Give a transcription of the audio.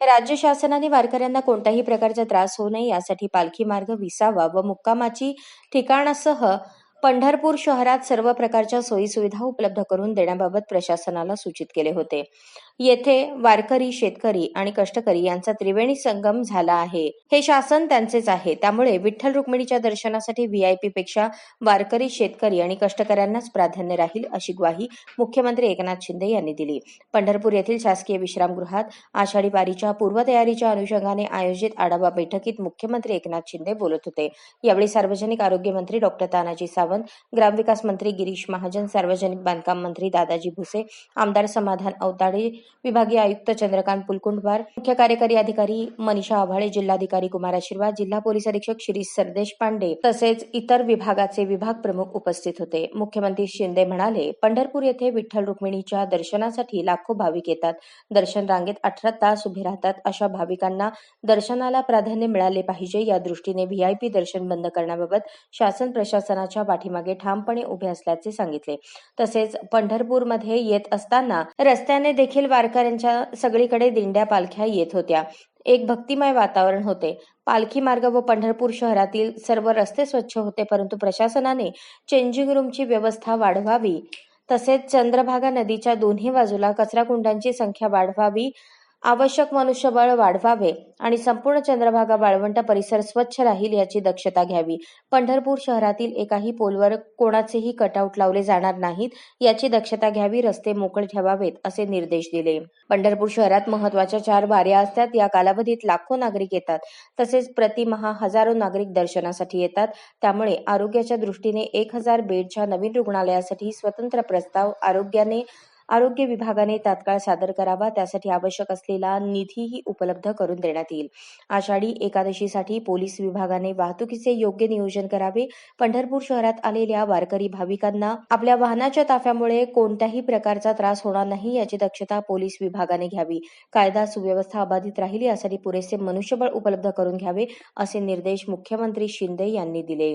राज्य शासनाने वारकऱ्यांना कोणत्याही प्रकारचा त्रास होऊ नये यासाठी पालखी मार्ग विसावा व मुक्कामाची ठिकाणासह पंढरपूर शहरात सर्व प्रकारच्या सोयीसुविधा उपलब्ध करून देण्याबाबत प्रशासनाला सूचित केले होते. येथे वारकरी शेतकरी आणि कष्टकरी यांचा त्रिवेणी संगम झाला आहे. हे शासन त्यांचेच आहे. त्यामुळे विठ्ठल रुक्मिणीच्या दर्शनासाठी व्हीआयपी पेक्षा वारकरी शेतकरी आणि कष्टकऱ्यांनाच प्राधान्य राहील अशी ग्वाही मुख्यमंत्री एकनाथ शिंदे यांनी दिली. पंढरपूर येथील शासकीय विश्रामगृहात आषाढी वारीच्या पूर्वतयारीच्या अनुषंगाने आयोजित आढावा बैठकीत मुख्यमंत्री एकनाथ शिंदे बोलत होते. यावेळी सार्वजनिक आरोग्य मंत्री डॉक्टर तानाजी सावंत सावंत ग्रामविकास मंत्री गिरीश महाजन सार्वजनिक बांधकाम मंत्री दादाजी भुसे आमदार समाधान अवताडे विभागीय आयुक्त चंद्रकांत पुलकुंडवार मुख्य कार्यकारी अधिकारी मनीषा आभाळे जिल्हाधिकारी कुमार आशीर्वाद जिल्हा पोलीस अधीक्षक शिरीष सरदेश पांडे तसेच इतर विभागाचे विभाग प्रमुख उपस्थित होते. मुख्यमंत्री शिंदे म्हणाले पंढरपूर येथे विठ्ठल रुक्मिणीच्या दर्शनासाठी लाखो भाविक येतात. दर्शन रांगेत अठरा तास उभे राहतात. अशा भाविकांना दर्शनाला प्राधान्य मिळाले पाहिजे. या दृष्टीने व्हीआयपी दर्शन बंद करण्याबाबत शासन प्रशासनाच्या पाठीमागे ठामपणे उभे असल्याचे सांगितले. तसेच पंढरपूरमध्ये येत असताना रस्त्याने देखील वारकऱ्यांच्या सगळीकडे दिंड्या पालख्या येत होत्या. एक भक्तिमय वातावरण होते. पालखी मार्ग व पंढरपूर शहरातील सर्व रस्ते स्वच्छ होते परंतु प्रशासनाने चेंजिंग रूमची व्यवस्था वाढवावी. तसेच चंद्रभागा नदीच्या दोन्ही बाजूला कचराकुंडांची संख्या वाढवावी आवश्यक मनुष्यबळ वाढवावे आणि संपूर्ण चंद्रभागा वाळवंट परिसर स्वच्छ राहील याची दक्षता घ्यावी. पंढरपूर शहरातील एकाही पोलवर कोणाचेही कटआउट लावले जाणार नाहीत याची दक्षता घ्यावी रस्ते मोकळे ठेवावेत असे निर्देश दिले. पंढरपूर शहरात महत्त्वाच्या चार वाऱ्या असतात या कालावधीत लाखो नागरिक येतात. तसेच प्रतिमहा हजारो नागरिक दर्शनासाठी येतात. त्यामुळे आरोग्याच्या दृष्टीने एक हजार बेडच्या नवीन रुग्णालयासाठी स्वतंत्र प्रस्ताव आरोग्याने आरोग्य विभागाने तात्काळ सादर करावा त्यासाठी आवश्यक असलेला निधीही उपलब्ध करून देण्यात येईल. आषाढी एकादशीसाठी पोलीस विभागाने वाहतुकीचे योग्य नियोजन करावे. पंढरपूर शहरात आलेल्या वारकरी भाविकांना आपल्या वाहनाच्या ताफ्यामुळे कोणत्याही प्रकारचा त्रास होणार नाही याची दक्षता पोलीस विभागाने घ्यावी. कायदा सुव्यवस्था अबाधित राहील यासाठी पुरेसे मनुष्यबळ उपलब्ध करून घ्यावे असे निर्देश मुख्यमंत्री शिंदे यांनी दिले.